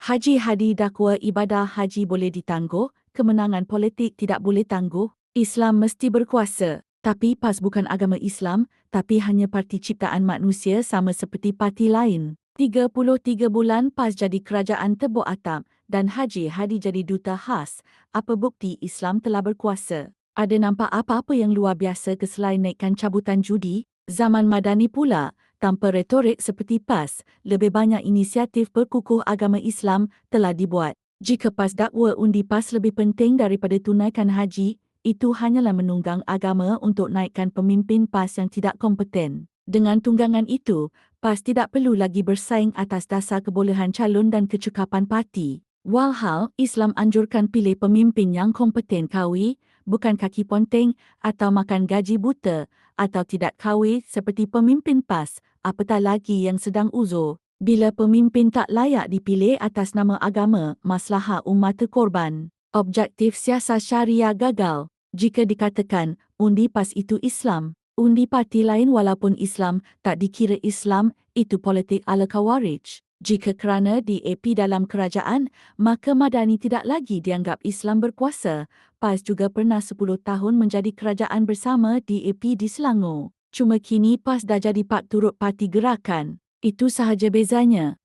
Haji Hadi dakwa ibadah haji boleh ditangguh, kemenangan politik tidak boleh tangguh, Islam mesti berkuasa. Tapi PAS bukan agama Islam, tapi hanya parti ciptaan manusia sama seperti parti lain. 33 bulan PAS jadi kerajaan tebuk atap dan Haji Hadi jadi duta khas. Apa bukti Islam telah berkuasa? Ada nampak apa-apa yang luar biasa keselain naikkan cabutan judi? Zaman Madani pula, tanpa retorik seperti PAS, lebih banyak inisiatif perkukuh agama Islam telah dibuat. Jika PAS dakwa undi PAS lebih penting daripada tunaikan haji, itu hanyalah menunggang agama untuk naikkan pemimpin PAS yang tidak kompeten. Dengan tunggangan itu, PAS tidak perlu lagi bersaing atas dasar kebolehan calon dan kecukapan parti. Walhal, Islam anjurkan pilih pemimpin yang kompeten kawi, bukan kaki ponteng atau makan gaji buta atau tidak kawi seperti pemimpin PAS, apatah lagi yang sedang uzur. Bila pemimpin tak layak dipilih atas nama agama, masalah umat terkorban. Objektif siasat syariah gagal jika dikatakan undi PAS itu Islam. Undi parti lain walaupun Islam tak dikira Islam, itu politik ala kawarij. Jika kerana DAP dalam kerajaan, maka Madani tidak lagi dianggap Islam berkuasa. PAS juga pernah 10 tahun menjadi kerajaan bersama DAP di Selangor. Cuma kini PAS dah jadi pak turut parti gerakan. Itu sahaja bezanya.